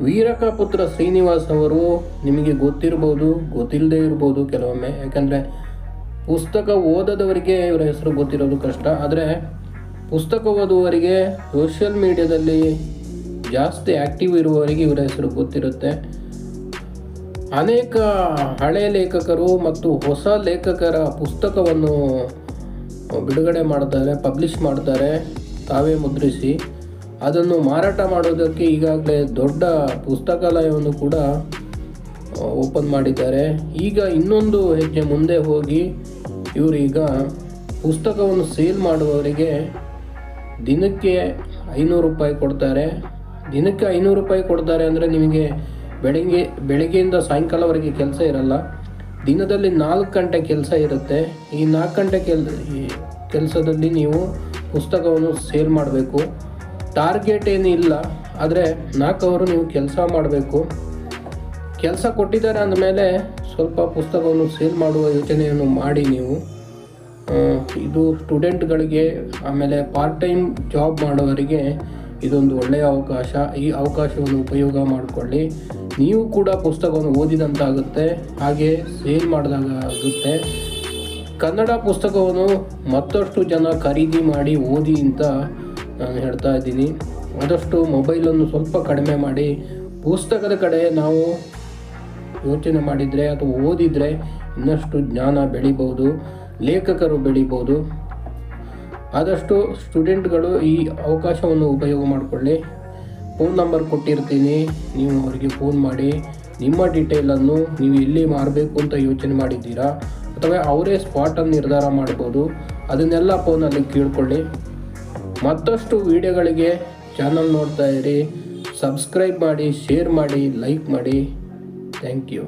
ವೀರಕ ಪುತ್ರ ಶ್ರೀನಿವಾಸ್ ಅವರು ನಿಮಗೆ ಗೊತ್ತಿರ್ಬೋದು, ಗೊತ್ತಿಲ್ಲದೆ ಇರ್ಬೋದು ಕೆಲವೊಮ್ಮೆ. ಯಾಕಂದರೆ ಪುಸ್ತಕ ಓದದವರಿಗೆ ಇವರ ಹೆಸರು ಗೊತ್ತಿರೋದು ಕಷ್ಟ. ಆದರೆ ಪುಸ್ತಕ ಓದುವವರಿಗೆ ಸೋಷಿಯಲ್ ಮೀಡಿಯಾದಲ್ಲಿ ಜಾಸ್ತಿ ಆ್ಯಕ್ಟಿವ್ ಇರುವವರಿಗೆ ಇವರ ಹೆಸರು ಗೊತ್ತಿರುತ್ತೆ. ಅನೇಕ ಹಳೆಯ ಲೇಖಕರು ಮತ್ತು ಹೊಸ ಲೇಖಕರ ಪುಸ್ತಕವನ್ನು ಬಿಡುಗಡೆ ಮಾಡ್ತಾರೆ, ಪಬ್ಲಿಷ್ ಮಾಡ್ತಾರೆ. ತಾವೇ ಮುದ್ರಿಸಿ. ಅದನ್ನು ಮಾರಾಟ ಮಾಡೋದಕ್ಕೆ ಈಗಾಗಲೇ ದೊಡ್ಡ ಪುಸ್ತಕಾಲಯವನ್ನು ಕೂಡ ಓಪನ್ ಮಾಡಿದ್ದಾರೆ. ಈಗ ಇನ್ನೊಂದು ಹೆಜ್ಜೆ ಮುಂದೆ ಹೋಗಿ ಇವರೀಗ ಪುಸ್ತಕವನ್ನು ಸೇಲ್ ಮಾಡುವವರಿಗೆ ದಿನಕ್ಕೆ ಐನೂರು ರೂಪಾಯಿ ಕೊಡ್ತಾರೆ. ದಿನಕ್ಕೆ ಐನೂರು ರೂಪಾಯಿ ಕೊಡ್ತಾರೆ ಅಂದರೆ ನಿಮಗೆ ಬೆಳಗ್ಗೆ, ಬೆಳಗ್ಗೆಯಿಂದ ಸಾಯಂಕಾಲವರೆಗೆ ಕೆಲಸ ಇರಲ್ಲ. ದಿನದಲ್ಲಿ ನಾಲ್ಕು ಗಂಟೆ ಕೆಲಸ ಇರುತ್ತೆ. ಈ ನಾಲ್ಕು ಗಂಟೆ ಕೆಲ್ ಕೆಲಸದಲ್ಲಿ ನೀವು ಪುಸ್ತಕವನ್ನು ಸೇಲ್ ಮಾಡಬೇಕು. ಟಾರ್ಗೆಟ್ ಏನು ಇಲ್ಲ ಆದರೆ ನಾಲ್ಕು ಅವರು ನೀವು ಕೆಲಸ ಮಾಡಬೇಕು. ಕೆಲಸ ಕೊಟ್ಟಿದ್ದಾರೆ ಅಂದಮೇಲೆ ಸ್ವಲ್ಪ ಪುಸ್ತಕವನ್ನು ಸೇಲ್ ಮಾಡುವ ಯೋಚನೆಯನ್ನು ಮಾಡಿ ನೀವು. ಇದು ಸ್ಟೂಡೆಂಟ್ಗಳಿಗೆ, ಆಮೇಲೆ ಪಾರ್ಟ್ ಟೈಮ್ ಜಾಬ್ ಮಾಡೋವರಿಗೆ ಇದೊಂದು ಒಳ್ಳೆಯ ಅವಕಾಶ. ಈ ಅವಕಾಶವನ್ನು ಉಪಯೋಗ ಮಾಡಿಕೊಳ್ಳಿ. ನೀವು ಕೂಡ ಪುಸ್ತಕವನ್ನು ಓದಿದಂತಾಗುತ್ತೆ, ಹಾಗೆ ಸೇಲ್ ಮಾಡಿದಾಗ ಆಗುತ್ತೆ ಕನ್ನಡ ಪುಸ್ತಕವನ್ನು ಮತ್ತಷ್ಟು ಜನ ಖರೀದಿ ಮಾಡಿ ಓದಿ ಅಂತ ನಾನು ಹೇಳ್ತಾ ಇದ್ದೀನಿ. ಆದಷ್ಟು ಮೊಬೈಲನ್ನು ಸ್ವಲ್ಪ ಕಡಿಮೆ ಮಾಡಿ. ಪುಸ್ತಕದ ಕಡೆ ನಾವು ಯೋಚನೆ ಮಾಡಿದರೆ ಅಥವಾ ಓದಿದರೆ ಇನ್ನಷ್ಟು ಜ್ಞಾನ ಬೆಳಿಬೋದು ಲೇಖಕರು ಬೆಳಿಬೋದು ಆದಷ್ಟು ಸ್ಟೂಡೆಂಟ್ಗಳು ಈ ಅವಕಾಶವನ್ನು ಉಪಯೋಗ ಮಾಡಿಕೊಳ್ಳಿ. ಫೋನ್ ನಂಬರ್ ಕೊಟ್ಟಿರ್ತೀನಿ, ನೀವು ಅವರಿಗೆ ಫೋನ್ ಮಾಡಿ. ನಿಮ್ಮ ಡೀಟೇಲನ್ನು ನೀವು ಎಲ್ಲಿ ಮಾರಬೇಕು ಅಂತ ಯೋಚನೆ ಮಾಡಿದ್ದೀರಾ? ಅಥವಾ ಅವರೇ ಸ್ಪಾಟನ್ನು ನಿರ್ಧಾರ ಮಾಡ್ಬೋದು. ಅದನ್ನೆಲ್ಲ ಫೋನಲ್ಲಿ ಕೇಳ್ಕೊಳ್ಳಿ. ಮತ್ತಷ್ಟು ವಿಡಿಯೋಗಳಿಗೆ ಚಾನಲ್ ನೋಡ್ತಾ ಇರಿ. ಸಬ್ಸ್ಕ್ರೈಬ್ ಮಾಡಿ ಶೇರ್ ಮಾಡಿ ಲೈಕ್ ಮಾಡಿ. Thank you